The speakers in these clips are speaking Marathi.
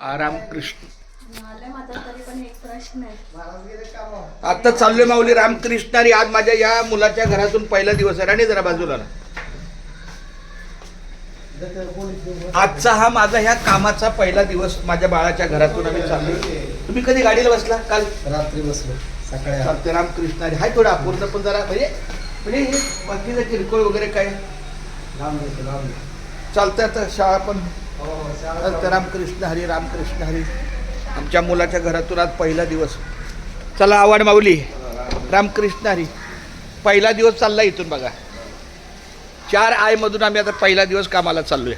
रामकृष्ण. मला माझा तरी पण एक प्रश्न आहे. आता चाललोय माऊली रामकृष्ण आणि आज माझ्या या मुलाच्या घरातून पहिला दिवस आहे. आणि जरा बाजूला. आजचा हा माझा ह्या कामाचा पहिला दिवस माझ्या बाळाच्या घरातून आम्ही चाललोय. तुम्ही कधी गाडीला बसला? काल? रात्री बसलो. सकाळी. चालते रामकृष्ण आणि हाय थोडा अपूर्ण पण जरा म्हणजे म्हणजे हे बाकीचं किरकोळ वगैरे काय. चालतंय आता शाळा पण हो, रामकृष्ण हरी रामकृष्ण हरी. आमच्या मुलाच्या घरातून आज पहिला दिवस. चला आवाड माऊली. रामकृष्ण हरी. पहिला दिवस चालला इथून बघा. चार आयमधून आम्ही आता पहिला दिवस कामाला चाललोय.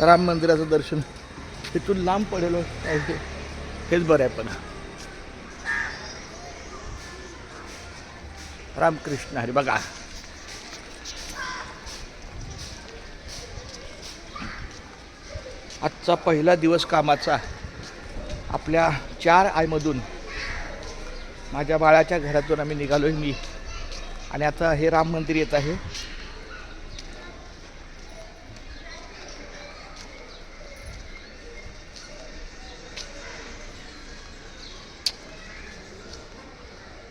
राम मंदिराचं दर्शन. इथून लांब पडेल हो. काय हेच बरं आहे पण. रामकृष्ण हरी बघा. आजचा पहिला दिवस कामाचा. आपल्या चार आयमधून माझ्या बाळाच्या घरातून आम्ही निघालोय मी. आणि आता हे राम मंदिर येत आहे.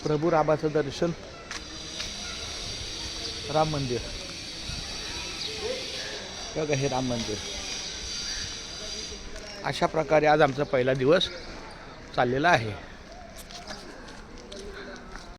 प्रभू रामाचं दर्शन. राम मंदिर. बघा हे राम मंदिर. अशा प्रकारे आज आमचा पहिला दिवस चाललेला आहे.